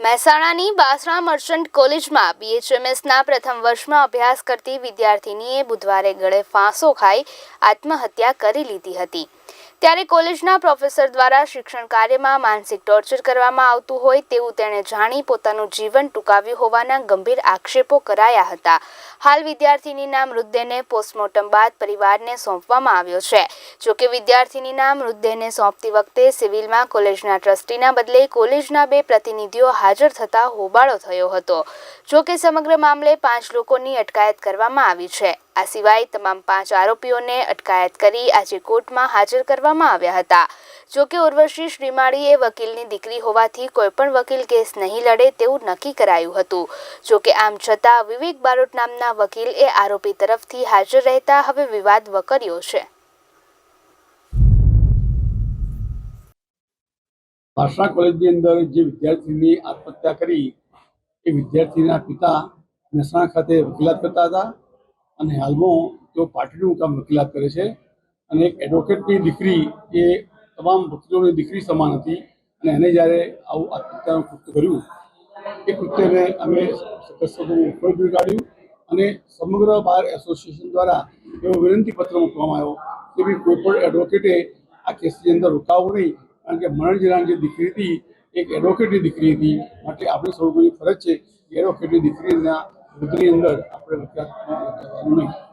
મહેસાણાની બાસરા merchant કોલેજમાં બીએચએમએસના પ્રથમ વર્ષમાં અભ્યાસ કરતી વિદ્યાર્થિનીએ બુધવારે ગળે ફાંસો ખાઈ આત્મહત્યા કરી લીધી હતી. ત્યારે કોલેજના પ્રોફેસર દ્વારા શિક્ષણ કાર્યમાં માનસિક ટોર્ચર કરવામાં આવતું હોય તેવું તેણે જાણી પોતાનું જીવન ટૂંકાવ્યું હોવાના ગંભીર આક્ષેપો કરાયા હતા. હાલ વિદ્યાર્થિનીના મૃતદેહને પોસ્ટમોર્ટમ બાદ પરિવારને સોંપવામાં આવ્યો છે. જોકે વિદ્યાર્થિનીના મૃતદેહને સોંપતી વખતે સિવિલમાં કોલેજના ટ્રસ્ટીના બદલે કોલેજના બે પ્રતિનિધિઓ હાજર થતા હોબાળો થયો હતો. જોકે સમગ્ર મામલે પાંચ લોકોની અટકાયત કરવામાં આવી છે. આ સિવાય તમામ પાંચ આરોપીઓને અટકાયત કરી આજે કોર્ટમાં હાજર કરવામાં આવ્યા હતા. જોકે ઉર્વશી શ્રીમાળી એ વકીલની દીકરી હોવાથી કોઈપણ વકીલ કેસ નહીં લડે તેવું નક્કી કરાયું હતું. જોકે આમ છતાં વિવેક બારોટ નામના વકીલ એ આરોપી તરફથી હાજર રહેતા હવે વિવાદ વકર્યો છે. ભાષા કોલેજની અંદર જે વિદ્યાર્થીની આત્મહત્યા કરી, એ વિદ્યાર્થીના પિતા મહેસાણા ખાતે વકીલાત કરતા હતા. અને હાલમાં તેઓ પાટડીનું કામ વકીલાત કરે છે. અને એક એડવોકેટની દીકરી એ તમામ વકીલોની દીકરી સમાન હતી અને એને જ્યારે આવું આત્મહત્યાનું કૃત્ય કર્યું, એ કૃત્યને અમે સખતનું ફળ કાઢ્યું અને સમગ્ર બાર એસોસિએશન દ્વારા એવો વિનંતી પત્ર મૂકવામાં આવ્યો કે બી કોઈ પણ એડવોકેટે આ કેસની અંદર રોકાવવું નહીં, કારણ કે મરણ જિલ્લાની જે દીકરી હતી, એક એડવોકેટની દીકરી હતી. માટે આપણે સૌ કોઈ ફરજ છે એડવોકેટની દીકરીના વૃદ્ધની અંદર આપણે વકીલાત કરવાનું નહીં